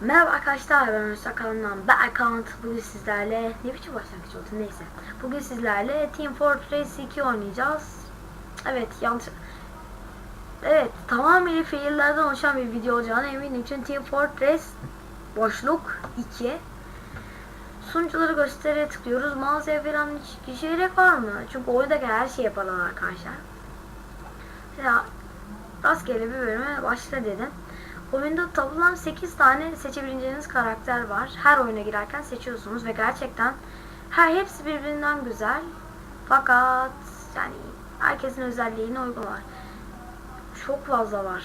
Merhaba arkadaşlar ben Öztürk kanalından Berkant bugün sizlerle ne biçim başlangıç oldu? Neyse. Bugün sizlerle Team Fortress 2 oynayacağız. Evet yanlış evet tamamıyla faillerden oluşan bir video olacağına eminim. İçin Team Fortress boşluk 2 sunucuları gösteriye tıklıyoruz. Mağazaya falan hiç gerek var mı? Çünkü oyundaki her şeyi yapalım arkadaşlar. Ya rastgele bir bölüme başla dedim Oyunda toplam 8 tane seçebileceğiniz karakter var. Her oyuna girerken seçiyorsunuz ve gerçekten her hepsi birbirinden güzel. Fakat yani herkesin özelliğine uygun var. Çok fazla var.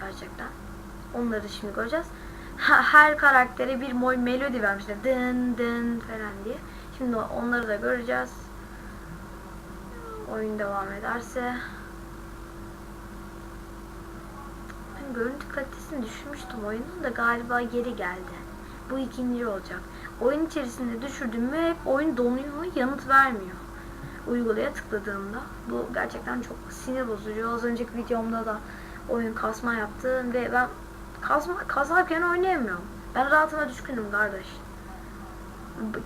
Gerçekten. Onları şimdi göreceğiz. Her karaktere bir mol melodi vermişler. Dın dın falan diye. Şimdi onları da göreceğiz. Oyun devam ederse. Görüntü kalitesini düşürmüştüm oyunun da galiba geri geldi. Bu ikinci olacak. Oyun içerisinde düşürdüm mü hep oyun donuyor, yanıt vermiyor. Uygulaya tıkladığımda. Bu gerçekten çok sinir bozucu. Az önceki videomda da oyun kasma yaptı ve ben kasma kasarken oynayamıyorum. Ben rahatıma düşkünüm kardeş.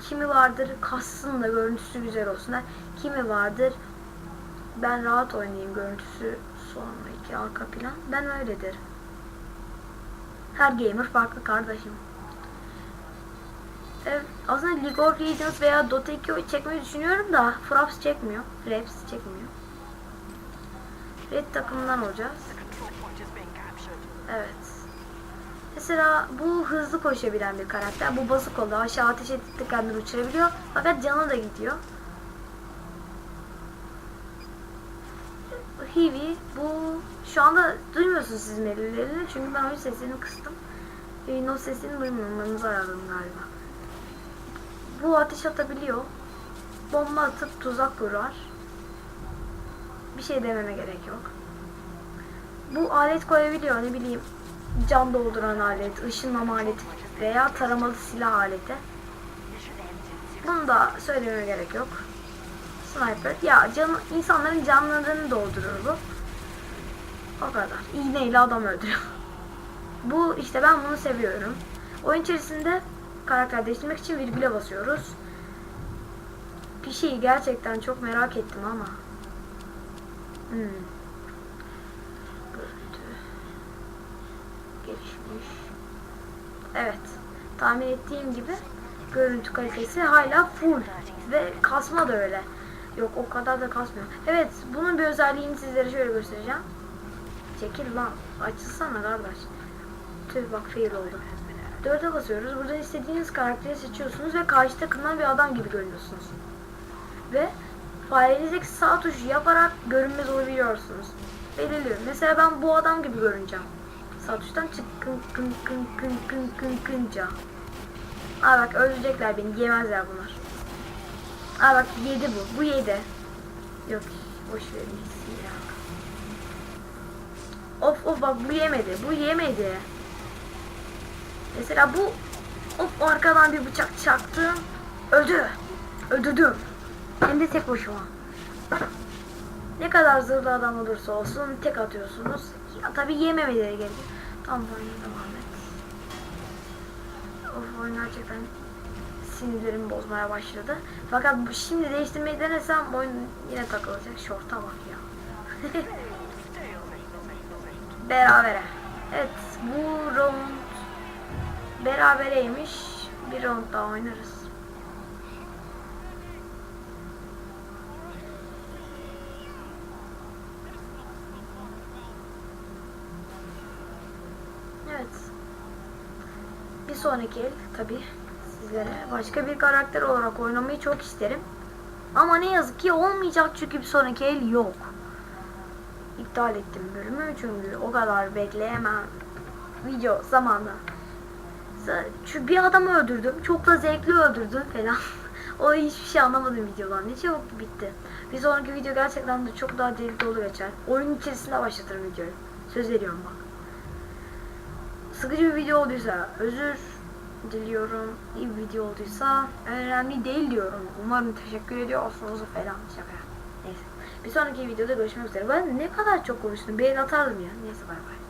Kimi vardır kassın da görüntüsü güzel olsun. der. Kimi vardır ben rahat oynayayım görüntüsü sonraki arka plan. Ben öyle derim. Her gamer farklı kardeşim. Evet, aslında League of Legends veya Dota 2 çekmeyi düşünüyorum da Fraps çekmiyor. Raps çekmiyor. Red takımından olacağız. Evet. Mesela bu hızlı koşabilen bir karakter. Bu basık oldu. Aşağı ateş ettikçe kendini uçurabiliyor. Fakat canı da gidiyor. Hivi bu şu anda duymuyorsunuz siz melodilerini çünkü ben oyun sesini kıstım. Yayın o sesini duymamanızı aradım galiba. Bu ateş atabiliyor. Bomba atıp tuzak kurar. Bir şey dememe gerek yok. Bu alet koyabiliyor ne bileyim cam dolduran alet, ışınlama aleti veya taramalı silah aleti. Bunu da söylememe gerek yok. Sniper. Ya can, insanların canlarını doldurur bu. O kadar. İğneyle adam öldürüyor. bu işte ben bunu seviyorum. Oyun içerisinde karakter değiştirmek için virgüle basıyoruz. Bir şeyi gerçekten çok merak ettim ama. Hmm. Görüntü. Gelişmiş. Evet. Tahmin ettiğim gibi görüntü kalitesi hala full. Ve kasma da öyle. Yok o kadar da kasmıyor. Evet bunun bir özelliğini sizlere şöyle göstereceğim. Çekil lan. Açılsana kardeş. Tüh bak fail oldu. Dörde basıyoruz. Burada istediğiniz karakteri seçiyorsunuz ve karşı takımdan bir adam gibi görünüyorsunuz. Ve farenizdeki sağ tuşu yaparak görünmez olabiliyorsunuz. Belirliyorum. Mesela ben bu adam gibi görüneceğim. Sağ tuştan çık kın kın kın kın kın kın kınca. Aa bak öldürecekler beni. Yemezler bunlar. Aa bak yedi bu. Bu yedi. Yok boş verin ya. Of of bak bu yemedi. Bu yemedi. Mesela bu of arkadan bir bıçak çaktım. Öldü. Öldürdüm. Hem de tek başıma. Ne kadar zırhlı adam olursa olsun tek atıyorsunuz. Ya tabi yememeleri gerekiyor. Tamam oyuna devam et. Of oyun gerçekten sinirlerimi bozmaya başladı. Fakat şimdi değiştirmeyi denesem oyun yine takılacak. Şorta bak ya. Berabere. Evet bu round berabereymiş. Bir round daha oynarız. Evet. Bir sonraki el tabi sizlere başka bir karakter olarak oynamayı çok isterim. Ama ne yazık ki olmayacak çünkü bir sonraki el yok. İptal ettim bölümü çünkü o kadar bekleyemem. Video zamanla. Çünkü bir adamı öldürdüm. Çok da zevkli öldürdüm falan. o hiçbir şey anlamadım videodan. Ne çabuk bitti. Bir sonraki video gerçekten de çok daha deli dolu geçer. Oyun içerisinde başlatırım videoyu. Söz veriyorum bak. Sıkıcı bir video olduysa özür diliyorum. İyi bir video olduysa önemli değil diyorum. Umarım teşekkür ediyorsunuz falan. Şaka. Neyse. Bir sonraki videoda görüşmek üzere. Ben ne kadar çok konuştum. Bir atardım ya. Neyse bay bay.